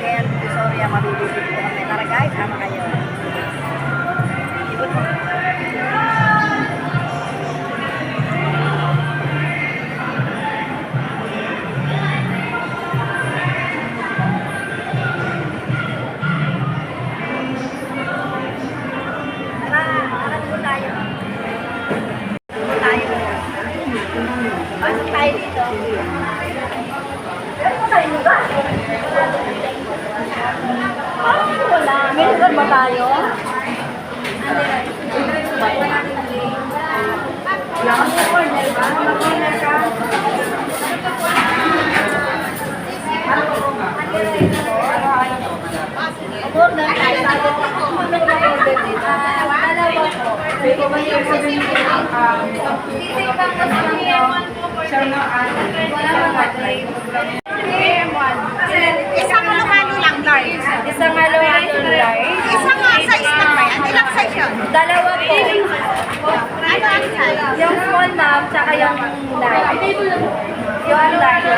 kaget sorry sama dulu gitu komentar guys. Sama kayak ribut Thank. Isang halo-halo lang, large. Isang halo-halo large. Isang size lang ba yan? Ilang size yun? Dalawa po. Ano ang size? Yung small ma'am, tsaka yung large. Yung large.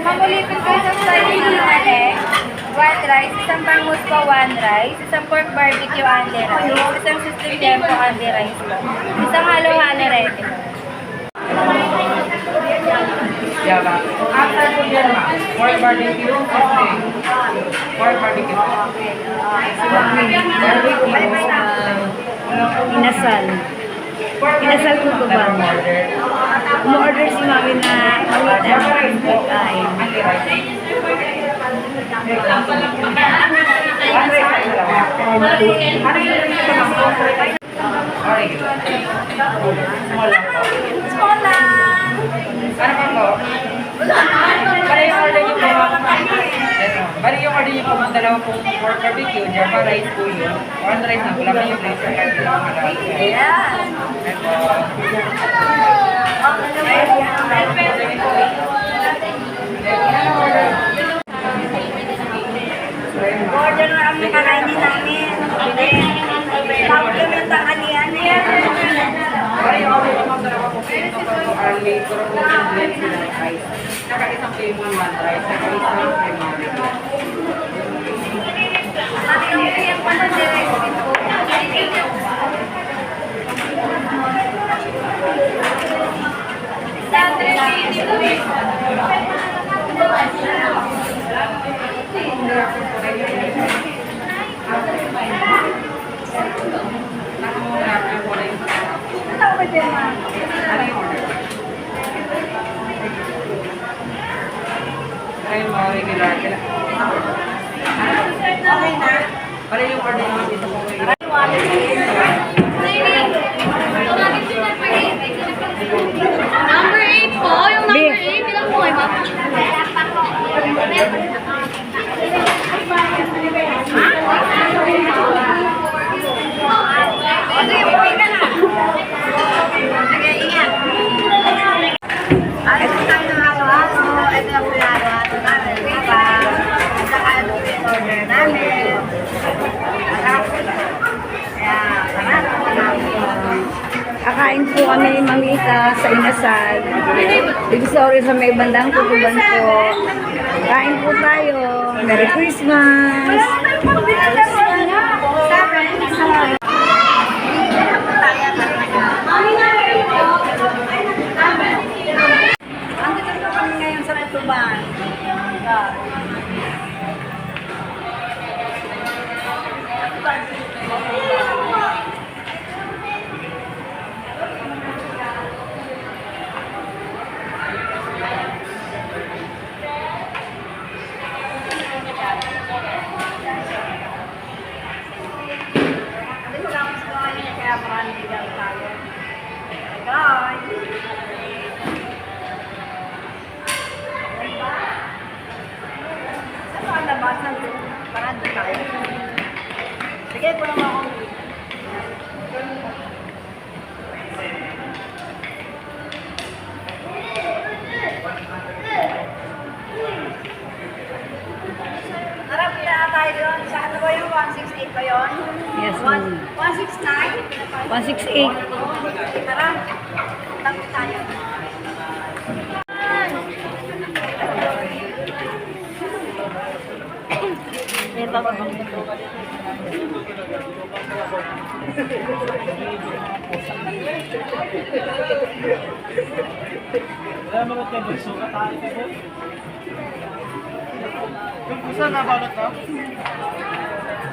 Mamulipin ko isang slice ng mali. White rice, isang bangus po, one rice, isang pork barbecue only rice, isang system tempo only rice po. Isang halo-halo ready. Java. After po yan. Pork barbecue, okay. Pork barbecue. Inasal. Inasal ko ba. Umorder si mami na ko, ma'am? Okay. Small lang. Small lang! Ano pa po? Bali yung order niyo po. Bali yung order niyo po, ma'am, dalawa pong pork barbecue, Java rice po yun. One rice na, pa yung rice. Ayan. Blend sila ng rice. Saka isang plain one rice, one Ano yung order? Ay, mga regular. Okay na. Bali yung order niyo, dito po kayo. Number 8 po. Yung number 8, ilang po kayo, ma'am? Ay, ito tayo ng halo-halo. Ito na po yung halo-halo namin. Papa. At saka ano po yung order namin. Sarap po. Kaya, sarap. Kakain po kami mamita sa inasal. Big sorry sa may bandang tutuban po. Kain po tayo. Merry Christmas! 168 ba yun? Yes, ma'am. 169? 168. Tara. May bababang ito. Wala mo kayo bunso ka tayo ka po. Yung pusa na?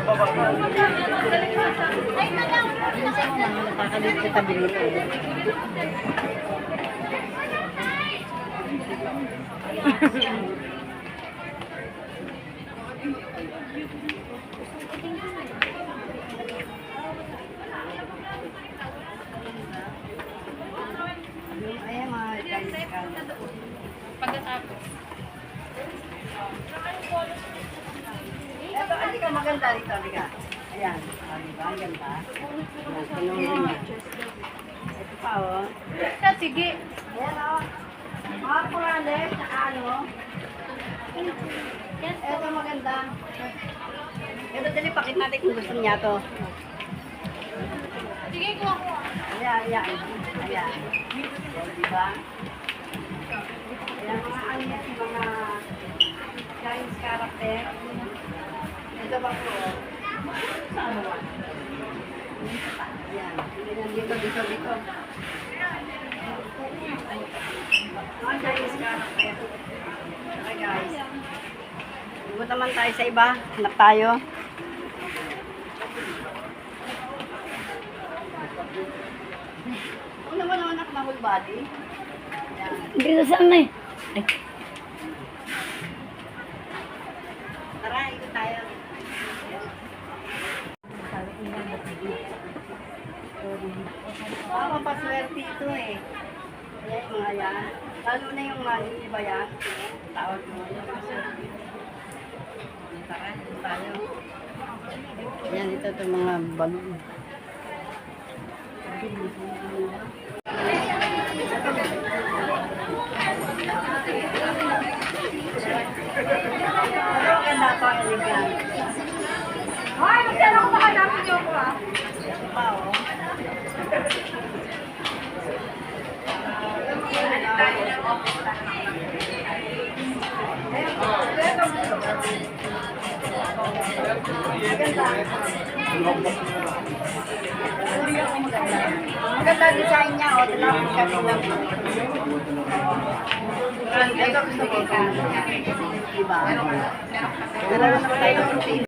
Nakakalit sa tabi nito. Pagkatapos. Ito, maganda dito, Liga. Ayan, ah, di ba? Ang ganda. Ito pa, oh. Ah, sige. Ayan, oh. Mga kurales, saka ano. Ito maganda. Ito, dali, pakit natin kung gusto niya to. Sige, kuha ko. Ayan, ayan. Ayan. Di ba? Ayan, mga ano yan, mga Chinese character. Dito, dito, dito. Mga character. Okay, guys. Huwag naman tayo sa iba. Hanap tayo. Ano naman naman anak na whole body? Dito sa may. Tara, ikot tayo. Ah, mapaswerte ito eh. Ayan yung mga yan. Lalo na yung money, di ba yan? Tawag mo. Tara, ikot tayo. Ayan, ito itong mga balon. Ay, magkano ko makanapin niyo ko ah. Ito pa, oh. Maganda design niya, oh. Talagang lang. Ito gusto ko. Diba? Meron naman tayo ng team.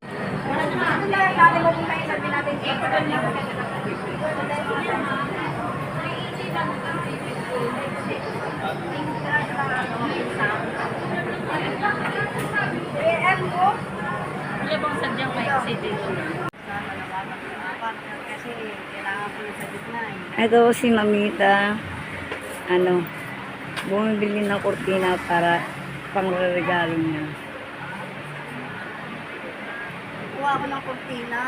Wala bang sadyang may accident? Kasi kailangan ko sa gitna eh. Ito si Mamita. Ano, bumibili ng kurtina para pangregalo niya. Kuha ako ng kurtina.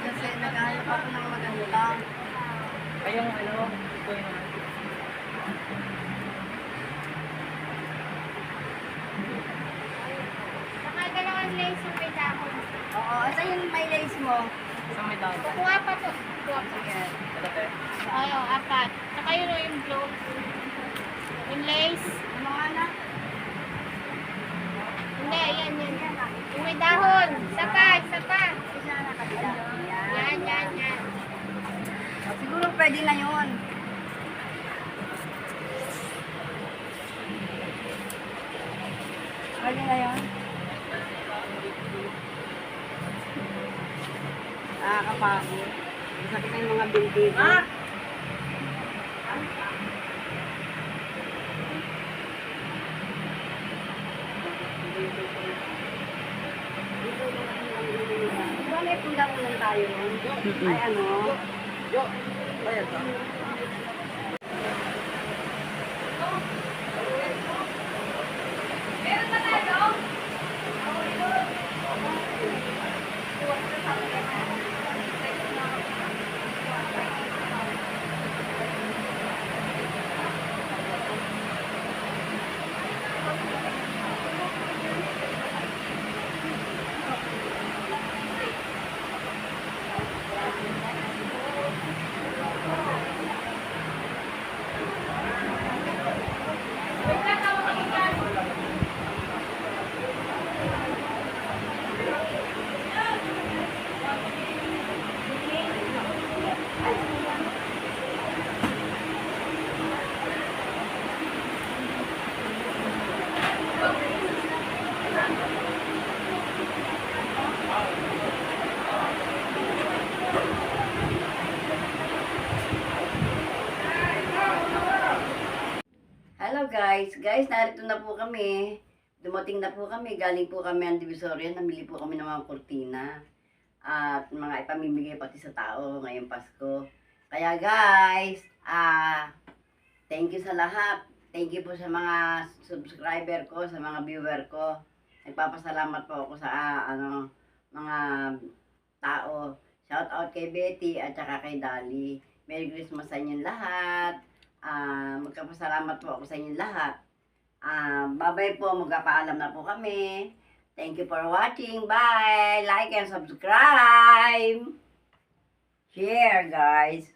Kasi naghahanap ako ng maganda. Kayong ano, ito yung Saka dalawang lace yung may dahon. Oo, asa yung may lace mo? isang may dahon. Kuha pa to. Kuha pa. Yan. Ito, te. Ayo, apat. Saka yun o yung blue. Yung lace. Ano nga na? Hindi, yan, yan. Yung may dahon. Isa. Yan. Yan, yan, yan. Siguro pwede na yun. Pwede na yun. Nakakapagod. Masakit na yung mga binti ko. Ah! may pundangulan tayo nun. Ay ano? Yo. Ay ito. Guys. Guys, narito na po kami. Dumating na po kami. Galing po kami ang Divisoria. Namili po kami ng mga kurtina. At mga ipamimigay pati sa tao ngayong Pasko. Kaya guys, ah, thank you sa lahat. Thank you po sa mga subscriber ko, sa mga viewer ko. Nagpapasalamat po ako sa ah, ano, mga tao. Shout out kay Betty at saka kay Dali. Merry Christmas sa inyong lahat. Ah, magkapasalamat po ako sa inyong lahat. Ah, bye-bye po, magpapaalam na po kami. Thank you for watching. Bye! Like and subscribe! Share, guys!